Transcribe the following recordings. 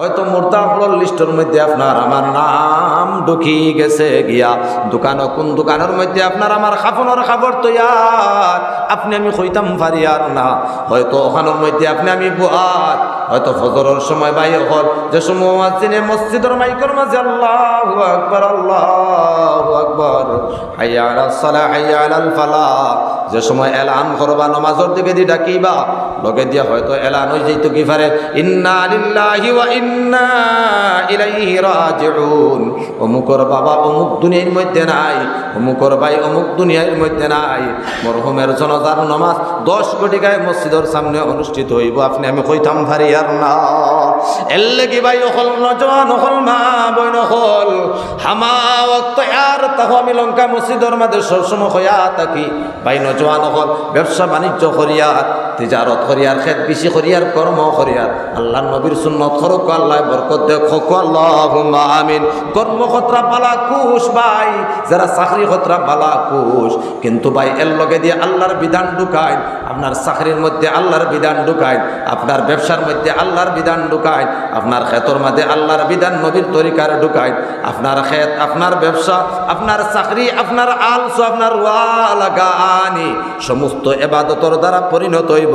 হয়তো মোর্তাফলর লিস্টের মধ্যে আপনার আমার নাম ঢুকি গেছে গিয়া। দোকান কোন দোকানের মধ্যে আপনার আমার খাফনের খাবার তৈয়ার? আপনি আমি কইতাম পারি আর না। হয়তো ওখানের মধ্যে আপনি আমি বুয়ার হয়তো ফজরের সময় বাই হল। যে সময় মাঝিনে মসজিদের মাইকর মাঝে আল্লাহ আকবর আল্লাহ আকবর। হাইয়া আলাল সালাহ হাইয়া আলাল যে সময় এলান করবা, নমাজের দিকে দি ডাকিবা লগে দিয়া হয়তো এলান হয়ে যাইতো কি পারে ইন্না অমুকর বাবা অমুক দুনিয়ার মধ্যে নাই, অমুকর ভাই অমুক দুনিয়ার মধ্যে নাই। মরহুমের জনতার নমাজ দশ কোটি গায়ে মসজিদের সামনে অনুষ্ঠিত হইব। আপনি আমি কইতাম পারি আর না। এর ভাই অকল নজন, অকল মা বই নকল হামা তাহ আমি লঙ্কা মসজিদর মাঝে সবসময় হইয়া থাকি। ভাই নজওয়ান অকল ব্যবসা বাণিজ্য করিয়ার তিজারত করিয়ার, খেত বেশি করিয়ার, কর্ম করিয়ার। আল্লাহ নবীর সুন্নত খরক আল্লাহ বরকত দেখো আল্লাহ আমিন। কর্ম খতরা পালা কুশ ভাই, যারা চাকরি খতরা পালা কুশ কিন্তু ভাই, এর লগে দিয়ে আল্লাহর বিধান ঢুকায় আপনার চাকরির মধ্যে আল্লাহর বিধান ঢুকায় আপনার ব্যবসার মধ্যে আল্লাহর বিধান ঢুকায় আপনার ক্ষেতর মধ্যে আল্লাহর বিধান নবীর তরিকার ঢুকায় আপনার ক্ষেত আপনার ব্যবসা, আপনার চাকরি, আপনার আলসো, আপনার ওয়ালাগানি সমস্ত এবাদতর দ্বারা পরিণত হইব।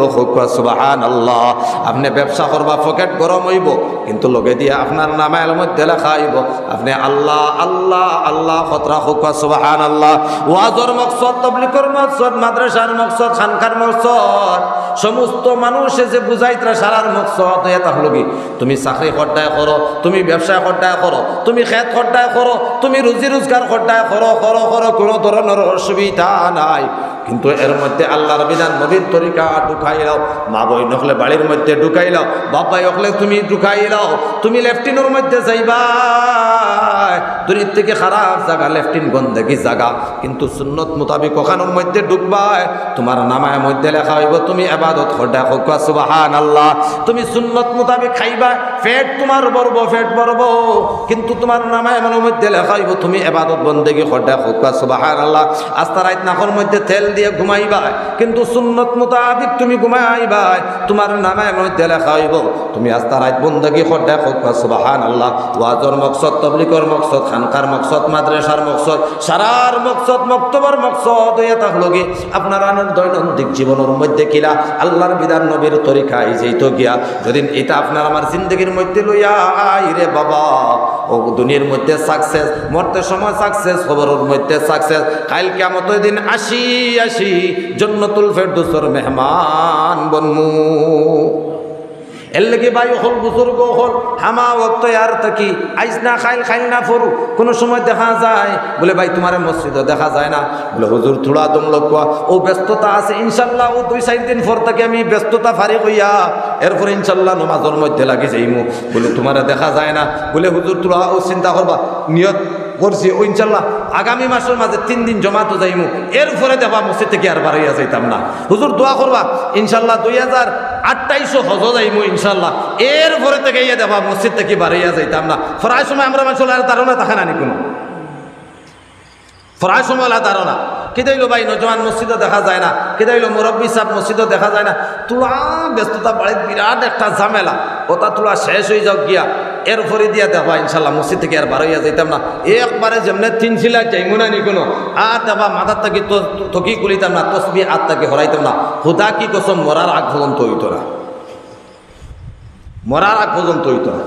সুবাহান আল্লাহ আপনি ব্যবসা করবা, পকেট গরম হইব, কিন্তু লগে দিয়ে আপনার নামায়ের মধ্যে লেখা হইব, আপনি আল্লাহ আল্লাহ আল্লাহ, খতরা হুকা সুবাহান আল্লাহ ওয়াজর মকসদ তবলিকর মকসদ, মাদ্রাসার মকসদ, খানকার মকসদ, সমস্ত মানুষে যে বুঝাইতরা সারার মকসদ এটা হলো কি? তুমি চাকরি খড্ডায় করো, তুমি ব্যবসা খড্ডায় করো, তুমি খেত খড্ডায় করো, তুমি রুজি রোজগার খড্ডায় করো করো করো, কোনো ধরনের অসুবিধা নাই। কিন্তু এর মধ্যে আল্লাহর বিধান নবীর তরিকা ঢুকাই লাও মা বই নকলে বাড়ির মধ্যে ঢুকাই লাও বাবাই হকলে তুমি ঢুকাই লাও তুমি লেফটিনের মধ্যে যাইবা। দুনির থেকে খারাপ জায়গা, লেফটিন গন্ধেকি জায়গা। কিন্তু সুন্নত মোতাবিক ওখানোর মধ্যে ঢুকবাই। তোমার নামায় মধ্যে লেখা হইব, তুমি হোকা সুবাহান আল্লাহ তুমি সুন্নত মোতাবিক খাইবা, ফেট তোমার বরব, ফেট বরব। কিন্তু তোমার নামায় মনের মধ্যে লেখা হইব তুমি এবাদত বন্দেগি খড্ডা হোকা সুবাহান আল্লাহ আস্তা রাত নাকর মধ্যে তেল দিয়ে ঘুমাইবা কিন্তু সুন্নত মোতাবিক তুমি ঘুমাইবা তোমার নামায় মধ্যে লেখা হইব তুমি আস্তা রাত বন্দেগি খড্ডা হোকা সুবাহান আল্লাহ ওয়াজর মকসদ তবলিকর মকসদ, খানকার মকসদ, মাদ্রাসার মকসদ, সারার মকসদ, মক্তবর মকসদ হইয়া থাকল কি আপনার দৈনন্দিন জীবনের মধ্যে কিলা আল্লাহর বিধান, নবীর তরিকায় যেই তো গিয়া যদি এটা আপনার আমার জিন্দগির মধ্যে লইয়া আই রে বাবা। ও দুনিয়ার মধ্যে সাকসেস মরতে সময় সাকসেস খবরের মধ্যে সাকসেস কাল কেমত দিন আসি আসি, জন্নতুল ফেরদুসর মেহমান বনমু। এর লেগে বাই হল বুজুর্গ হল হামা ওক্ত আর থাকি আইস না খাইল খাইল না ফরু, কোনো সময় দেখা যায়, বলে ভাই তোমার মসজিদও দেখা যায় না। বলে, হুজুর, থোড়া তুম লোক ও ব্যস্ততা আছে, ইনশাল্লাহ, ও দুই, চার দিন পর থেকে আমি ব্যস্ততা ফারি হইয়া, এরপর ইনশাল্লাহ নমাজের মধ্যে লাগি যাইমু। বলে, তোমার দেখা যায় না। বলে, হুজুর তোরা ও চিন্তা করবা, নিয়ত করছি, ও ইনশাল্লাহ আগামী মাসের মাঝে তিন দিন জমা তো যাইমু এরপরে দেবা মসজিদ থেকে আর বাড়াইয়া যাইতাম না। হুজুর, দোয়া করবা, ইনশাল্লাহ দুই হাজার আটটাইশো হজ যাইমু ইনশাল্লাহ। এরপরে থেকে ইয়ে দেবা মসজিদ থেকে বাড়াইয়া যাইতাম না। প্রায় সময় আমরা মানুষ আর ধারণা থাকে না নি কোনো। প্রায় সময় ধারণা। কেদাইলো ভাই নজওয়ান মসজিদও দেখা যায় না। কেদাইলো মুরব্বী সাহেব মসজিদও দেখা যায় না। তুলা ব্যস্ততা বাড়ির বিরাট একটা ঝামেলা। ওটা তুলা শেষ হয়ে যাও গিয়া। এরপরে দিয়া দেবা, ইনশাল্লাহ মসজিদ থেকে আর বারোইয়া যাইতাম না। একবারে যেমনে তিন সিলাই যাইমু না নি কোনো আর দেবা মাথার থাকি থকি কুলিতাম না, তসবি আর তাকে হরাইতাম না। হুদা কি কসম, মরার আগ পর্যন্ত হইতো না। মরার আগ পর্যন্ত হইতো না।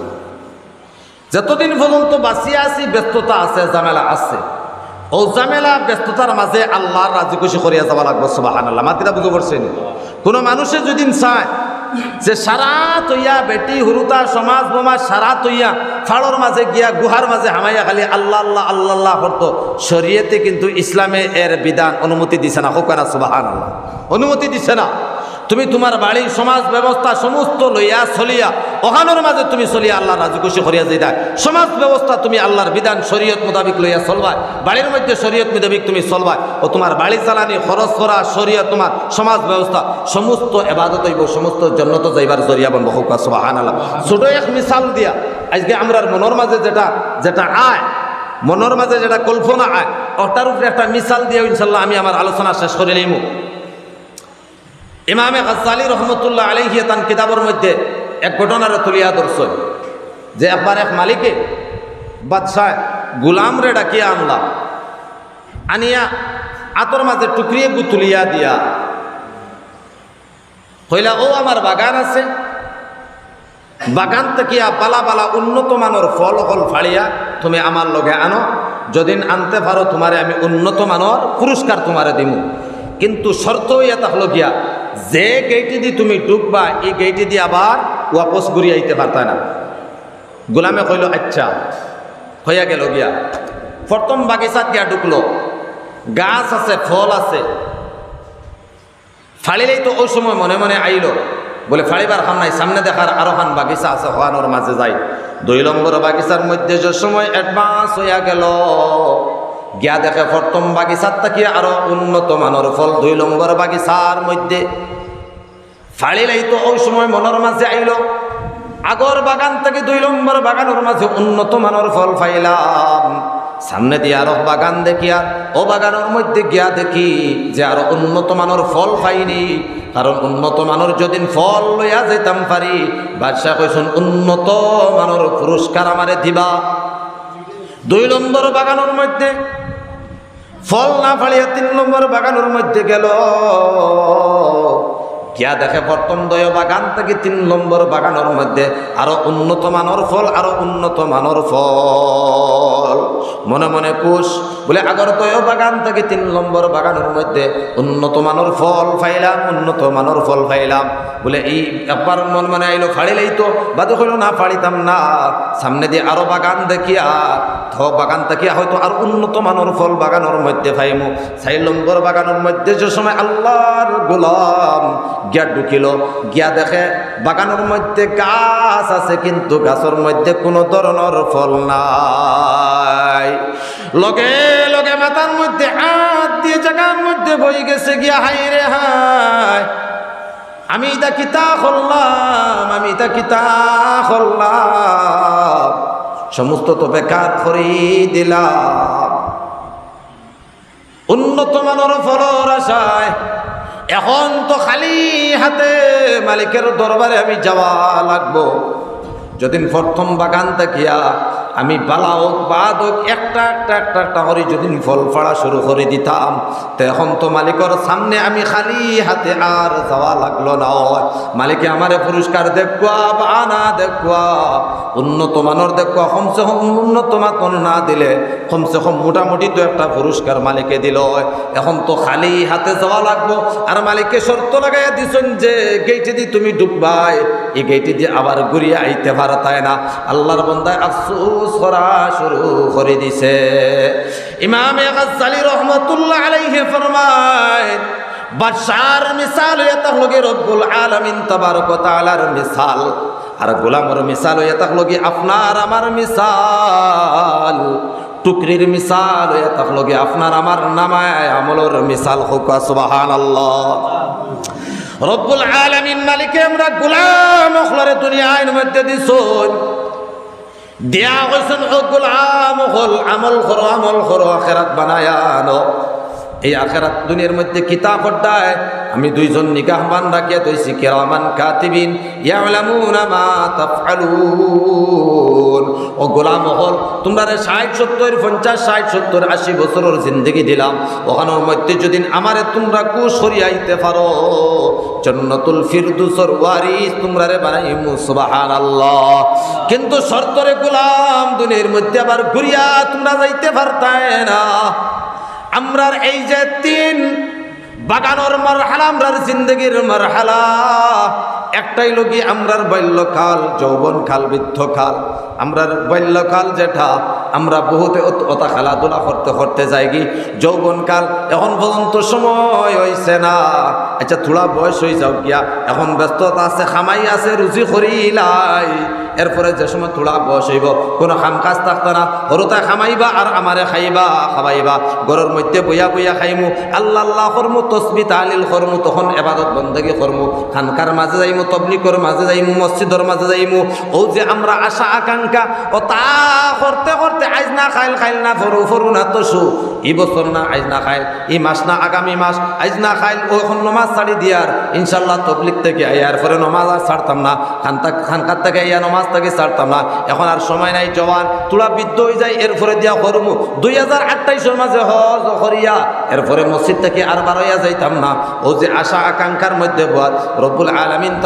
যতদিন পর্যন্ত বাঁচিয়ে আছি, ব্যস্ততা আছে, ঝামেলা আছে। ও ঝামেলা, ব্যস্ততার মাঝে আল্লাহর রাজি খুশি করিয়া যাওয়া লাগবে সুবাহান আল্লাহ মাতিরা বুঝতে পারছেন কোনো মানুষে যদি চায় যে সারা তৈয়া বেটি হুরুতা সমাজ বোমা সারা তৈয়া ফাড়র মাঝে গিয়া গুহার মাঝে হামাইয়া খালি আল্লাহ আল্লাহ আল্লাহ আল্লাহ করতো শরীয়তে কিন্তু ইসলামে এর বিধান অনুমতি দিছে না। হোক না আল্লাহ অনুমতি দিছে না। তুমি তোমার বাড়ি সমাজ ব্যবস্থা সমস্ত লইয়া চলিয়া ওখানোর মাঝে তুমি চলিয়া আল্লাহ রাজি খুশি করিয়া যাই সমাজ ব্যবস্থা তুমি আল্লাহর বিধান, শরীয়ত মোতাবিক লইয়া চলবা। বাড়ির মধ্যে শরীয়ত মোতাবিক তুমি চলবা। ও তোমার বাড়ি চালানি, খরচ করা, শরীয়ত তোমার সমাজ ব্যবস্থা, সমস্ত এবাদত হইব, সমস্ত জন্নত যাইবার জরিয়া বন বহু সুবাহান আল্লাহ ছোট এক মিশাল দিয়া, আজকে আমরার মনের মাঝে যেটা যেটা আয়, মনের মাঝে যেটা কল্পনা আয়, ওটার উপরে একটা মিশাল দিয়ে ইনশাল্লাহ আমি আমার আলোচনা শেষ করে নিব ইমামে গাজ্জালি রহমতুল্লাহ আলহিয়ে তান কিতাবের মধ্যে এক ঘটনার তুলিয়া ধরছেন যে একবার এক মালিকে বাদশাহ গুলাম রে ডাকিয়া আনলা, আনিয়া আতর মাঝে টুকরিয়ে গুতুলিয়া দিয়া হইলা ও আমার বাগান আছে। বাগান থেকে পালা পালা উন্নত মানের ফল ফল ফাড়িয়া তুমি আমার লগে আনো। যদিন আনতে পারো তোমারে আমি উন্নত মানের পুরস্কার তোমারে দিব কিন্তু শর্ত এটা হলো গিয়া যে গেইটে দিয়ে তুমি ডুববা, এই গেইটে দিয়ে আবার ওয়াপস ঘুরিয়ে আইতে পারতা না। গোলামে কইল আচ্ছা হইয়া গেল গিয়া। প্রথম বাগিচাত গিয়া ঢুকলো। গাছ আছে, ফল আছে। ফালিলেই তো ওই সময় মনে মনে আইল। বলে ফাড়িবার খান নাই, সামনে দেখার আরও খান বাগিচা আছে, হওয়ানোর মাঝে যাই। দুই নম্বর বাগিচার মধ্যে যে সময় অ্যাডভান্স হইয়া গেল। গিয়া দেখে প্রথম বাগিচার থেকে আরও উন্নত মানের ফল, দুই নম্বর বাগিচার মধ্যে। ফাড়িলেই তো ওই সময় মনের মাঝে আইল। আগর বাগান থেকে দুই নম্বর বাগানের মাঝে উন্নত মানের ফল পাইলাম। সামনে দিয়ে আরও বাগান দেখিয়া, ও বাগানের মধ্যে গিয়া দেখি যে আরও উন্নত মানের ফল পাইনি। কারণ উন্নত মানের যদিন ফল লইয়া যেতাম পারি, বাদশাহ কইসুন উন্নত মানের পুরস্কার আমারে দিবা। দুই নম্বর বাগানের মধ্যে ফল না ফাড়িয়া তিন নম্বর বাগানের মধ্যে গেল। কিয়া দেখে প্রথম দয় বাগান থেকে তিন নম্বর বাগানের মধ্যে আরও উন্নত মানর ফল, আরও উন্নত মানর ফল। মনে মনে কুশ বলে, আগর দয় বাগান থেকে তিন নম্বর বাগানের মধ্যে উন্নত মানের ফল ফাইলাম উন্নত মানের ফল ফাইলাম বলে, এই একবার মন মনে আইলো ফাড়িলেই তো, বাদে হইল না ফাড়িতাম না। সামনে দিয়ে আরও বাগান দেখিয়া থ বাগান দেখিয়া হয়তো আর উন্নত মানের ফল বাগানের মধ্যে ফাইমু চাই নম্বর বাগানের মধ্যে যে সময় আল্লাহর গোলাম গিয়া ঢুকিল, গিয়া দেখে বাগানের মধ্যে গাছ আছে, কিন্তু গাছের মধ্যে কোনো ধরনের ফল নাই। লগে লগে মাথার মধ্যে হাত দিয়ে জায়গার মধ্যে বই গেছে গিয়া হাই রে হাই আমি তা কিতা করলাম, আমি তা কিতা করলাম। সমস্ত তো বেকার করে দিলাম। উন্নত মানের ফলর আশায় এখন তো খালি হাতে মালিকের দরবারে আমি যাওয়া লাগবো। যদিন প্রথম বাগান দেখিয়া আমি বালা হোক বাদ হোক একটা একটা একটা একটা করে যদিন ফল ফাড়া শুরু করে দিতাম। তো এখন তো মালিকের সামনে আমি খালি হাতে আর যাওয়া লাগল না। মালিকে আমারে পুরস্কার দেখবা বা না দেখবা উন্নত মানের দেখবা কমসে কম উন্নত মাতন না দিলে কমসে কম মোটামুটি তো একটা পুরস্কার মালিকে দিল। এখন তো খালি হাতে যাওয়া লাগবো। আর মালিককে শর্ত লাগাইয়া দিছেন যে, গেইটে দিয়ে তুমি ডুববাই, এই গেইটে দিয়ে আবার ঘুরিয়ে আইতে পারতায় না। আল্লাহর বন্দায় আফসোস করা শুরু করে দিছে। ইমামে গাজ্জালি রহমতুল্লাহ আলাইহি ফরমায়, বাদশার মিসাল এটা লগে রব্বুল আলামিন তাবারক তাআলার মিসাল, আর গোলামর মিসাল এটা লগে আপনার আমার মিসাল, টুকরির মিসাল এটা লগে আপনার আমার নামায় আমলর মিসাল হোক সুবহানাল্লাহ। রব্বুল আলামিন মালিকে আমরা গোলাম অখলারে দুনিয়ার মধ্যে দিছুন দিয়া কইছেন ও গোলাম হল আমল করো আমল করো আখেরাত বানায় আনো। এই আখেরাত দুনিয়ার মধ্যে কিতাব পড়তায় আমি দুইজন নিকাহমান রাখিয়া তৈছি কেরামান কাতিবিন, ইয়ালামুনা মা তাফআলুন। ও গোলাম হল তোমরা রে ষাট সত্তর, পঞ্চাশ ষাট সত্তর, আশি বছরের জিন্দগি দিলাম। ওখানোর মধ্যে যদি আমারে তোমরা কুশ সরিয়াইতে পারো, জন্নতুল ফিরদুসর ওয়ারিস তোমরা রে বানাই বানাইমু, সুবহানাল্লাহ। কিন্তু শর্তরে গোলাম দুনিয়ার মধ্যে আবার ঘুরিয়া তোমরা যাইতে পারতায় না। আমরার এই যে তিন বাগানোর মারহালা আমরার জিন্দগির মারহালা। একটাই লগি, আমরার বাল্যকাল যৌবনকাল বৃদ্ধকাল। আমরার বাল্যকাল যেটা, আমরা বহুতে অতা খেলাধুলা করতে করতে যাই কি যৌবনকাল এখন পর্যন্ত সময় হয়েছে না। আচ্ছা থোড়া বয়স হয়ে যাও গিয়া, এখন ব্যস্ততা আছে, খামাই আছে রুচি করিলাই এরপরে যে সময় থোড়া বয়স হইব, কোনো কাম কাজ থাকতো না। হরুতা খামাইবা আর আমারে খাইবা খাবাইবা ঘরের মধ্যে বইয়া বইয়া খাইমু। আল্লাহ আল্লাহ করমু, তসবি, তালিল করমু, তখন এবাদত বন্দগি করমু। খানকার মাঝে যাইমু। তবলিকর মাঝে যাইমু, মসজিদর মাঝে যাইমু। ও যে আমরা আশা, আকাঙ্ক্ষা, ও তা করতে করতে আইজ না খাইল খাইল না ফরু ফরু না তো শু ই বছর না আইজ না খাইল, ই মাস না আগামী মাস, আইজ না খাইল, ও এখন নমাজ ছাড়ি দিয়ার ইনশাল্লাহ তবলিক থেকে আইয়ার পরে নমাজ আর ছাড়তাম না। খানতা খানকার থেকে ইয়া নমাজ থেকে ছাড়তাম না। এখন আর সময় নাই, জওয়ান। তোরা বৃদ্ধ হয়ে যায় এরপরে দিয়া করমু। দুই হাজার আঠাইশের মাঝে হজ করিয়া এরপরে মসজিদ থেকে আর বারোয়া যাইতাম না। ও যে আশা, আকাঙ্ক্ষার মধ্যে বাদ রব্বুল আলমিন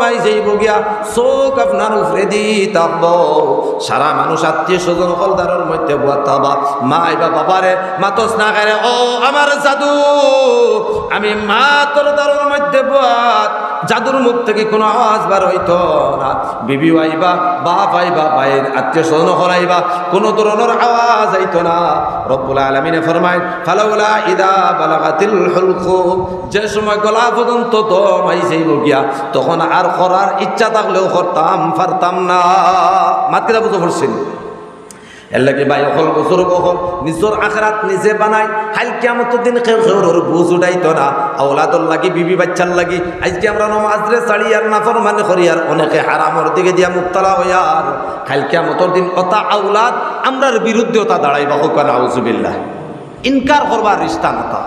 মাই চোখ আপনার উফরে দি তাকব। সারা মানুষ আত্মীয় স্বজন হলদারের মধ্যে বুয়া তাবা। মা আইবা বাবারে মাতস না খারে ও আমার জাদু, আমি মা তোর দারুর মধ্যে বুয়াত জাদুর মুখ থেকে কোনো আওয়াজ বার হইতো না। বিবি আইবা, বাপ আইবা, ভাইয়ের আত্মীয় স্বজন হলাইবা কোনো ধরনের আওয়াজ আইতো না। রব্বুল আলমিনে ফরমায়, ফালাউলা ইদা বালাগাতিল হুলকুম যে সময় গলা পর্যন্ত দম আইসেইব গিয়া, তখন আর করার ইচ্ছা থাকলেও করতাম, পারতাম না। মাতকিরা বুঝতে পারছেন এর লাগে ভাই অকল বছর অকল নিজের আখরাত নিজে বানাই হাল কেমত দিন কেউর বুঝ উঠাইতো না। আওলাদর লাগি, বিবি বাচ্চার লাগি, আজকে আমরা নমাজরে চাড়ি আর নাফর মানে করি আর অনেকে হারামর দিকে দিয়া মুক্তলা হইয়া আর। খাল কেমতর দিন অতা আওলাদ, আমরার বিরুদ্ধে ওটা দাঁড়াইবা হোক না আউজুবিল্লাহ ইনকার করবার রিস্তা নাতা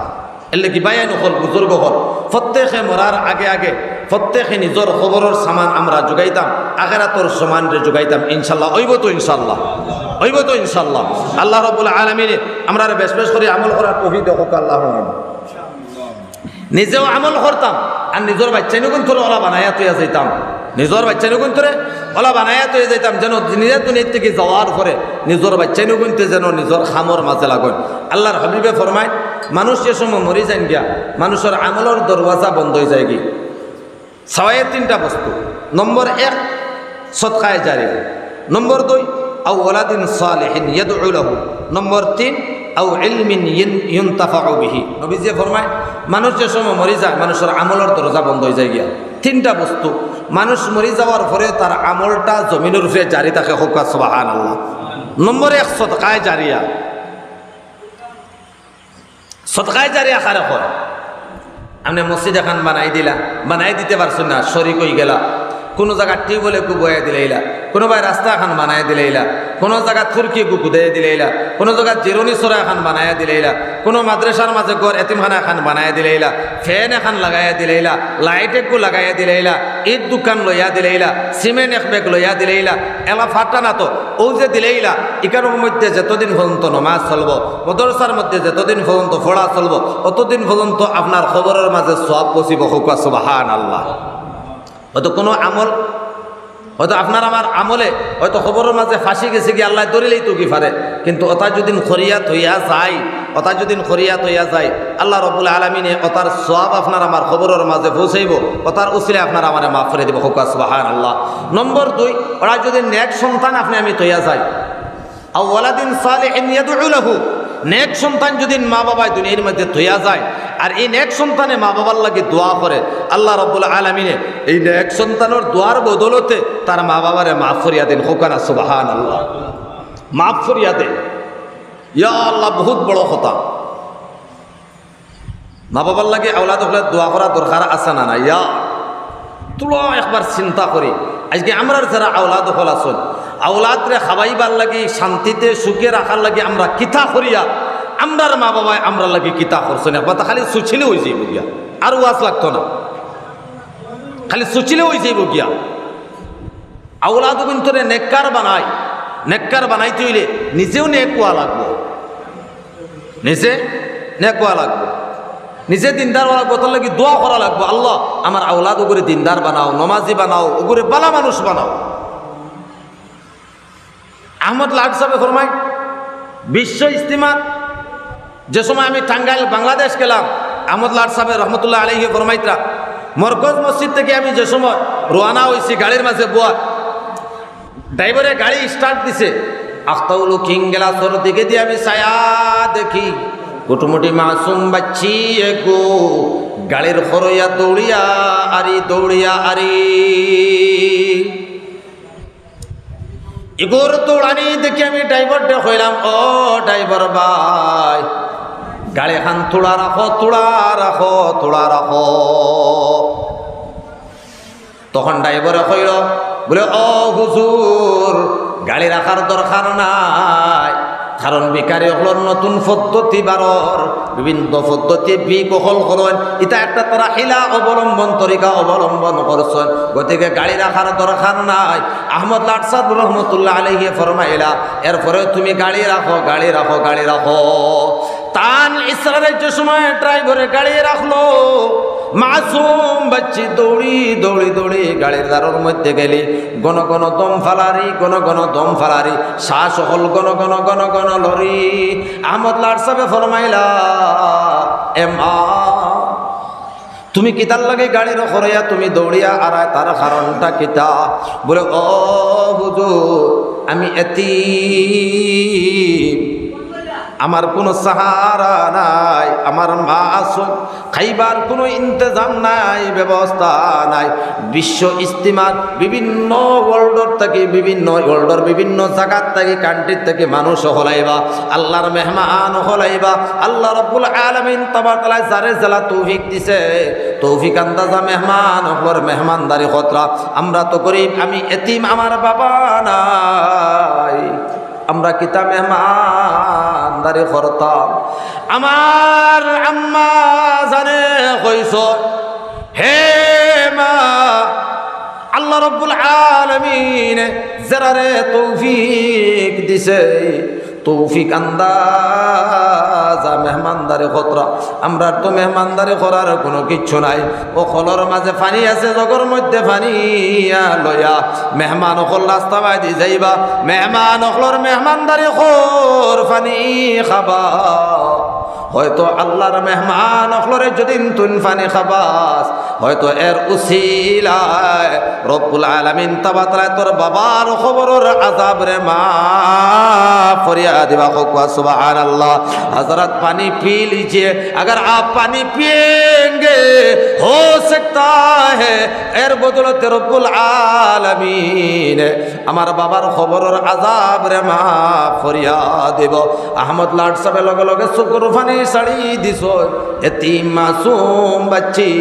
এলে কি বাইন হল বুজুর্গ হল প্রত্যেকে মরার আগে আগে প্রত্যেকে নিজের খবরের সামান আমরা যোগাইতাম, আখেরাতর সমান রে যোগাইতাম, ইনশাল্লাহ ওইব তো ইনশাল্লাহ ওইব তো ইনশাল্লাহ। আল্লাহ রবুল আলমিনে আমরা বেশ বেশ করে আমল করার তহিদ হোক আল্লাহ নিজেও আমল করতাম, আর নিজের বাচ্চা নগুন তোর ওলা বানাইয়া তৈয়া যাইতাম। নিজের বাচ্চা নগুন তোরে ওলা বানাইয়া তৈয়া যাইতাম, যেন নিজের দুনিয়ার থেকে যাওয়ার পরে নিজের বাচ্চা নগুনতে যেন নিজের খামর মাঝে লাগুন। আল্লাহর হবিবে ফরমায়, মানুষ যে সময় মরি যান গিয়া, মানুষের আমলের দরওয়াজা বন্ধ হয়ে যায় কি? ছয় তিনটা বস্তু। নম্বর এক সৎকায় জারি নম্বর দুই আউ ওলাদিন সালেহিন নম্বর তিন আউ ইলমিন ইউনতাফাউ বিহি। নবীজি ফরমায়, মানুষ যে সময় মরি যায়, মানুষের আমলের দরজা বন্ধ হয়ে যায় গিয়া। তিনটা বস্তু, মানুষ মরি যাওয়ার পরে তার আমলটা জমিনের উপরে জারি থাকে, হোক সুবাহান আল্লাহ নম্বর এক সৎকায় জারিয়া। সৎকায় জারিয়া খারে হয়? আপনি মসজিদ এখন বানাই দিলা। বানাই দিতে পারছেন না শরিক হয়ে গেলা। কোনো জায়গা টিউবওয়েলে কু বয়ে দিলাইলা কোনো ভাই রাস্তা এখন বানাই দিলাইলা কোনো জায়গা থুরকি কু কুদাই দিলাইলা কোনো জায়গা জিরনি সরা এখন বানাই দিলাইলা কোনো মাদ্রাসার মাঝে গড় এতিমখানা এখন বানাই দিলাইলা ফ্যান এখন লাগাইয়া দিলাইলা লাইট একু লাগাইয়া দিলাইলা ঈদ দোকান লইয়া দিলাইলা সিমেন্ট এক বেগ লইয়া দিলাইলা এলা ফাটা না তো ও যে দিলাইলা ইকানোর মধ্যে যতদিন পর্যন্ত নমাজ চলব মদরসার মধ্যে যতদিন পর্যন্ত ফোড়া চলব অতদিন পর্যন্ত আপনার খবরের মাঝে সব পচিব হুকা সুবাহান আল্লাহ হয়তো কোনো আমল, হয়তো আপনার আমার আমলে, হয়তো খবরের মাঝে ফাঁসি গেছে কি আল্লাহ ধরিলেই তো কি পারে কিন্তু ওটা যদি খরিয়াত হইয়া যায় ওটা যদি খরিয়াত হইয়া যায়, আল্লাহ রবুল আলমিনে ওটার সব আপনার আমার খবরের মাঝে পৌঁছাইব ওটার উচিলে আপনার আমার মাফ করে দিব। হোকা সুবাহান আল্লাহ নম্বর দুই ওরা যদি নেক সন্তান আপনি আমি তৈয়া যাই। আর ওয়ালাদিন সালে নেক সন্তান যদি মা বাবায় দুনিয়ার মধ্যে ধুয়া যায় আর এই নেক সন্তানে মা বাবার লাগে দোয়া করে। আল্লাহ রব্বুল আলমিনে এই নেক সন্তানের দোয়ার বদলতে তার মা বাবারে মাফ ফরিয়া দেন। হোকানা সুবাহান আল্লাহ মাফ ফরিয়া দেন। ইয়া আল্লাহ, বহুত বড় কথা। মা বাবার লাগে আওলাদ হলে দোয়া করা দরকার আছে না না ইয়া। তুলো একবার চিন্তা করি। আজকে আমরা যারা আওলাদ হল আসল আওলাদরে খাবাইবার লাগি, শান্তিতে সুখে রাখার লাগি আমরা কিতা করিয়া আমরার মা বাবায় আমরা লাগি কিতা করছেন একবার তা খালি সুচিলে হয়ে যাইব গিয়া। আর ওয়াজ লাগতো না। খালি সুচিলে হয়ে যাইব গিয়া। আওলাদ বিন্তরে নেককার বানায় নেককার বানাইতে হইলে নিজেও নেকুয়া লাগবো। নিজে নেকুয়া লাগবো। নিজে দিনদার হওয়ার কত লাগি দোয়া করা লাগবো। আল্লাহ, আমার আওলাদ ওগুরে দিনদার বানাও, নমাজি বানাও, ওগুরে বালা মানুষ বানাও। আহমদ লাট সাহেব ফরমাই বিশ্ব ইস্তিমার যে সময় আমি টাঙ্গাইল, বাংলাদেশ গেলাম, আহমদ লাট সাহেব রহমতুল্লাহ আলহি ফরমাইতরা, মরকজ মসজিদ থেকে আমি যে সময় রোয়ানা হয়েছি গাড়ির মাঝে বোয়া, ড্রাইভারে গাড়ি স্টার্ট দিছে। আখতাউলু কিং গেলাসর দিকে দিয়ে আমি ছায়া দেখি, কুটুমুটি মাসুম বাচ্চি গো গাড়ির খরইয়া দৌড়িয়া আরি দৌড়িয়া আরি। ইগোর তোড়ানি দেখি আমি ড্রাইভারটা হইলাম, ও ড্রাইভার ভাই গাড়ি খান তোড়া রাখো তোড়া রাখো তোড়া রাখো। তখন ড্রাইভারে কইল, বলে, ও হুজুর গাড়ি রাখার দরকার নাই। কারণ বেকারি হলর নতুন পদ্ধতি বারর, বিভিন্ন পদ্ধতি বি কহল করেন। এটা একটা তারা হিলা অবলম্বন, তরিকা অবলম্বন করছেন। গতিকে গাড়ি রাখার দরকার নাই। আহমদ লাটসাদ রহমতুল্লাহ আলহিয়ে ফরমাইলা এরপরে তুমি গাড়ি রাখো গাড়ি রাখো গাড়ি রাখো। তান ইসরারের যে সময় ড্রাইভারে গাড়ি রাখল, মাসুম বাচ্চি দৌড়ি দৌড়ি দৌড়ি গাড়ির দ্বারের মধ্যে গেলি। গণ গণ দম ফালারি, গণ গণ দম ফালারি, শ্বাস হল গণ গণ গণ গণ লরি। আহমদ লাট সাহেব ফরমাইলা এ মা তুমি কিতার লাগে গাড়ির খরইয়া তুমি দৌড়িয়া আর, তার কারণটা কিতা বলে, ও হুজুর, আমি এতি আমার কোনো সাহারা নাই, আমার মা আসুক খাইবার কোনো ইন্তজাম নাই, ব্যবস্থা নাই। বিশ্ব ইস্তিমার বিভিন্ন ওয়ার্ল্ডর থেকে, বিভিন্ন ওয়ার্ল্ডর বিভিন্ন জায়গার থেকে কান্ট্রির থেকে মানুষ হলাইবা, আল্লাহর মেহমান হলাইবা, আল্লাহ রব্বুল আলমিন তোমার তালায় যারে জেলা তৌফিক দিছে, তৌফিক আন্দাজা মেহমান হলর মেহমানদারি খতরা। আমরা তো গরিব, আমি এতিম, আমার বাবা নাই। আমরা কিতা মেহমানদারি করতাম আমার আম্মা জানে কইস হে মা আল্লাহ রব্বুল আলমিন জেরারে তৌফিক দিছে। তৌফিক আন্দাজা মেহমানদারি খতরা। আমরা তো মেহমানদারি করার কোনো কিচ্ছু নাই। ও খলর মাঝে পানি আছে, জগর মধ্যে পানি লয়া। মেহমান অকল রাস্তা বাইদি যাইবা। মেহমান অকলর মেহমানদারি খোর পানি খাবা। হয়তো আল্লাহর মেহমান অখলরে যদি তুন ফানি খাবাস। হয়তো এর উসিলায় রব্বুল আলামিন তাবাতলায় তোর বাবার খবরের আজাব রে মা ফরিয়া দিবা কোকুয়া সুবহানাল্লাহ हजरत पानी पी लीजिए अगर आप पानी पिएंगे हो सकता है এর বদলতে রব্বুল আলামিন আমার বাবার খবরের আজাব রে মা ফরিয়া দেব আহমদ লাট সাহেব লগে লগে চকুর ফানি শাড়ি দিছ এতিম মাসুম বাচ্চি,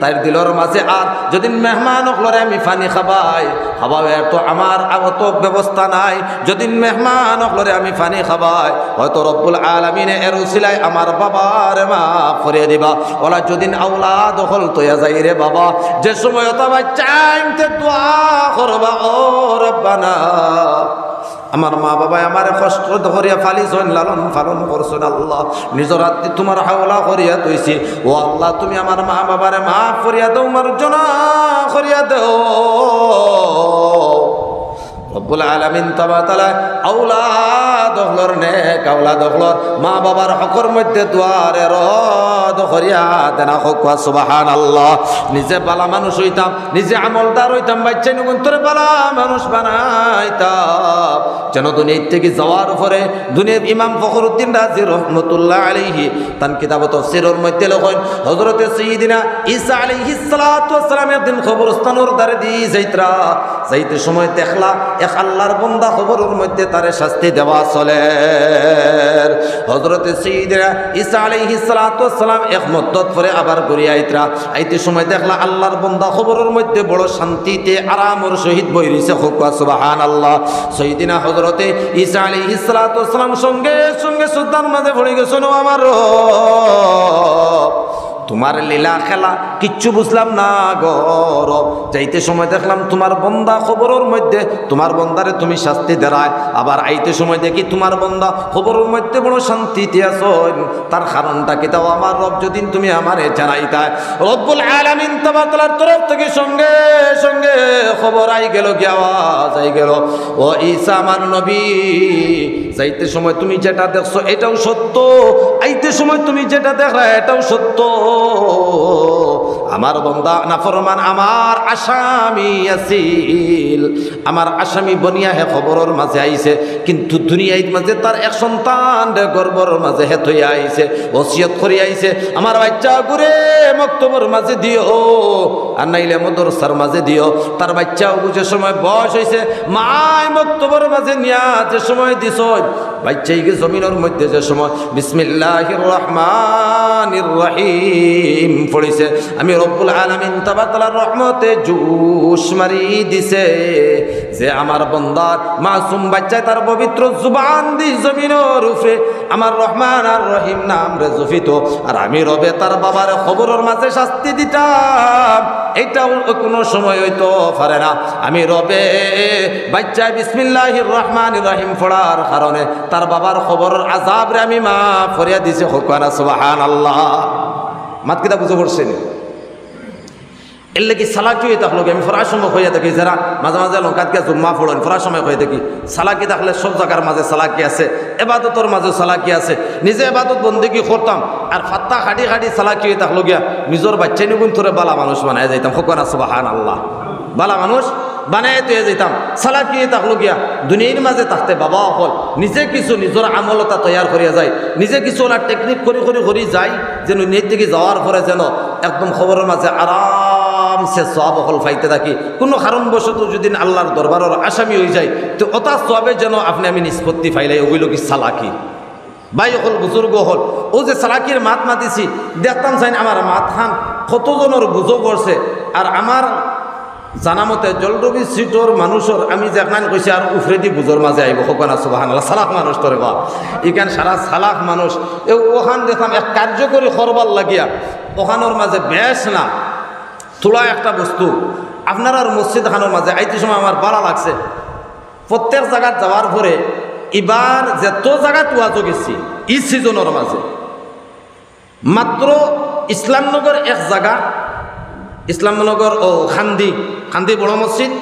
তার দিলর মাঝে আর যদি মেহমান হলরে আমি ফানি খাবাই খাবাই তো আমার আগত ব্যবস্থা নাই। যদি মেহমান হলরে আমি ফানি খাবাই, হয়তো রব্বুল আলমিনে এর উসিলাই আমার বাবার মা ফরিয়ে দিবা। ওলা যদি আউলাদ হল তৈয়া যাই রে বাবা। যে সময় তো চাইতে দোয়া করবা, ও রব্বানা। আমার মা বাবা আমার কষ্ট ধরিয়া ফালিছন লালন ফালন করছেন আল্লাহ। নিজের হাতে তোমার হাওলা করিয়া তৈছি ও আল্লাহ, তুমি আমার মা বাবারে মা করিয়া দেও, মার্জনা করিয়া দেও। রব্বুল তবা তালা মা বাবার হকর মধ্যে দুয়ারে দেনা হকুয়া সুবাহান আল্লাহ নিজে বালা মানুষ হইতাম, নিজে আমলদার হইতাম, বাচ্চা নুগুন তোরে বালা মানুষ বানাইতাম। যেন দুনিয়ার থেকে যাওয়ার পরে দুনিয়ার ইমাম ফখরুদ্দিন রাজি রহমতুল্লাহ আলাইহি তান কিতাব তফসিরের মধ্যে লেখেন, হযরতে সাইয়্যিদিনা ঈসা আলাইহিস সালাতু ওয়াস একদিন খবরস্থানের দ্বারে দি যাইত্রা। যাইতে সময় দেখলা এক আল্লাহর বন্দা খবরের মধ্যে তারে শাস্তি দেওয়া চলে। হজরতে আলাইহিস সালাতু ওয়াস সালাম এক মদ্দত পরে আবার ঘুরিয়া আইত্রা। আইতে সময় দেখলা আল্লাহর বন্দা খবরের মধ্যে বড় শান্তিতে আরামর সহিত বই রইছে। খুকা, সুবহানাল্লাহ। সঈদিনা হজরতে সালাতু ওয়াস সালাম সঙ্গে সঙ্গে সুদ্দার মাঝে পড়ে গেছেন আমার তোমার লীলা খেলা কিচ্ছু বুঝলাম না গরব যাইতে সময় দেখলাম তোমার বন্দা খবরের মধ্যে, তোমার বন্দারে তুমি শাস্তি দেরায়। আবার আইতে সময় দেখি তোমার বন্দা খবরের মধ্যে বড় শান্তিতে আছো তার কারণটা কি তাও আমার রব যদি তুমি আমারে জানাইতায়। রব্বুল আলামিন তাবাতালার তরফ থেকে সঙ্গে সঙ্গে খবর আই গেল কি আওয়াজ আই গেল। ও ঈসা আমার নবী, যাইতে সময় তুমি যেটা দেখছ এটাও সত্য। আইতে সময় তুমি যেটা দেখলা এটাও সত্য। আমার বন্দা নাফরমান আমার আসামি আছিল। আমার আসামি বনিয়া হে খবরের মাঝে আইছে, কিন্তু দুনিয়ার মাঝে তার এক সন্তান গর্বর মাঝে হে থই আইছে, ওসিয়ত করি আইছে। আমার বাচ্চা ঘুরে মক্তবর মাঝে দিও, আর নাইলে মদরসার মাঝে দিও। তার বাচ্চা বুঝে সময় বয়স হয়েছে মায় মক্তবর মাঝে নিয়া যে সময় দিছ বাচ্চাইকে জমিনের মধ্যে যে সময়। বিসমিল্লাহির রহমানির রহিম পড়িছে। আমি রব্বুল আলামিন তাবাতালার রহমতে জুস মারি দিছে। যে আমার বন্দার মাসুম বাচ্চায় তার পবিত্র জুবান দি জমিনের উপরে আমার রহমান আর রহিম নাম রে জফিত। আর আমি রবে তার বাবার খবরের মাঝে শাস্তি দিতাম। এইটাও কোনো সময় হইতো পারে না। আমি রবে বাচ্চা বিসমিল্লাহির রহমান রহিম পড়ার কারণে তার বাবার খবরের আজাব রে আমি মা ফরিয়া দিছে। হকানা সুবাহান আল্লাহ মাত কিতা বুঝে পড়ছেন? এর লাগি সালাকি হয়ে থাকল আমি ফরার সময় হয়ে থাকি, যারা মাঝে মাঝে লঙ্কাতকে জুম্মা ফোড়েন ফরার সময় হয়ে থাকি। সালাকি থাকলে সব জায়গার মাঝে সালাকি আছে, এবাদতর মাঝে সালাকি আছে। নিজে এবাদত বন্দিকি করতাম, আর ফাত্তা খাটি খাটি সালাকি হয়ে থাকল গিয়া নিজের বাচ্চা নিগুন ধরে বালা মানুষ বানায় যাইতাম। হকানা সুবাহান আল্লাহ বালা মানুষ বানায় তুই যেতাম সালাকি থাকল গিয়া দুনিয়ার মাঝে থাকতে বাবা অকল। নিজে কিছু নিজের আমলতা তৈয়ার করিয়া যায়। নিজে কিছু ওনার টেকনিক করে করে করি যায়, যেন নেট থেকে যাওয়ার পরে যেন একদম খবরের মাঝে আরামসে সব অকল ফাইতে থাকি। কোনো কারণবশত যদি আল্লাহর দরবারের আসামি হয়ে যায়, তো অতা সবে যেন আপনি আমি নিষ্পত্তি ফাইলাই, ওগুলো কি সালাকি? ভাই, হল বুজুর্গ হল, ও যে সালাকির মাত মাতিছি, দেখতাম চাই আমার মাত খান, কতজনের বুঝো করছে আর আমার জানামতে জলরবি সিটর মানুষের আমি যেখান কইছি, আর উফরেদি বুজোর মাঝে আইব সকনা সুবাহান আল্লাহ সালাক মানুষ তোরে বা ইখান সারা সালাক মানুষ, এ ওখান দেখতাম এক কার্যকরী করবার লাগিয়া, ওখানোর মাঝে বেশ না তোলা একটা বস্তু। আপনার আর মসজিদ খানোর মাঝে, আইতে সময় আমার ভালো লাগছে। প্রত্যেক জায়গাত যাওয়ার পরে এবার যত জায়গাত ওয়াজও গেছি, ই সিজনের মাঝে। মাত্র ইসলামনগর এক জায়গা, ইসলামনগর ও খান্দি খান্দি বড় মসজিদ,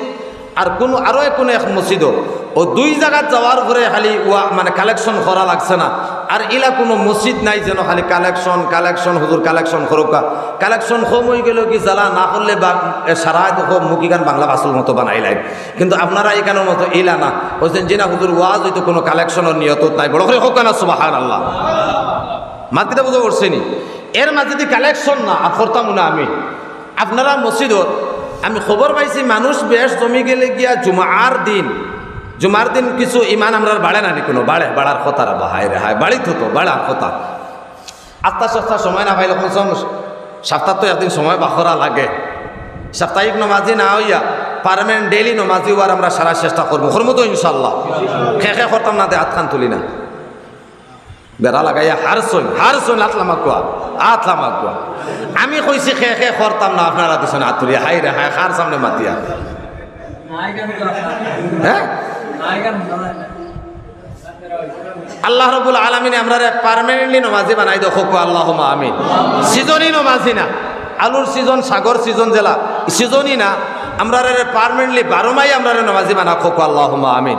আর কোনো আরও কোনো এক মসজিদও। ও দুই জায়গাত যাওয়ার পরে খালি ওয়া মানে কালেকশন করা লাগছে না। আর ইলা কোনো মসজিদ নাই যেন খালি কালেকশন কালেকশন হুজুর কালেকশন করুকা কালেকশন কম হয়ে গেল কি জ্বালা? না করলে বা সারা দেখো মুখিগান বাংলা বাসুল মতো বানাইলাই কিন্তু আপনারা এখানের মতো ইলা না। বলছেন যে না হুজুর ওয়াজ হয়তো কোনো কালেকশনের নিয়ত নাই। বড় করে হোক না সুবাহান আল্লাহ মাতিটা বুঝতে পারছেনি এর মাঝে কালেকশন না, আর না আমি। আপনারা মসজিদত, আমি খবর পাইছি মানুষ বেশ জমি গেলে গিয়া জুমার দিন জুমার দিন কিছু ইমান আমরা বাড়ে না কোনো, বাড়ে, বাড়ার কথা বা, হায় রে, হায় বাড়িত হতো বাড়ার কথা। আস্তা সস্তা সময় না পাইলে কম সপ্তাহ তো একদিন সময় বাখরা লাগে। সাপ্তাহিক নমাজি না হইয়া পারমানেন্ট ডেইলি নমাজি হওয়ার আমরা সারা চেষ্টা করব। করব তো ইনশাল্লাহ খে খে করতাম না দে হাত খান তুলি না। বেড়া লাগাইয়া হার সইন হার সইন আতলামা কোয়া আতলামা কোয়া। আমি কইছি খে খে করতাম না, আপনারা দিছেন আতুরিয়া হাই রে হাই হার সামনে মাতিয়া। হ্যাঁ? আল্লাহ রবুল আলমিন আমরা পারমানেন্টলি নমাজি বানাই দো খোকো আল্লাহ আমিন। সিজনই নমাজি না, আলুর সিজন, সাগর সিজন জেলা, সিজনই না আমরা পারমানেন্টলি বারো মাই আমরা নমাজি বানা খোকো আল্লাহ আমিন।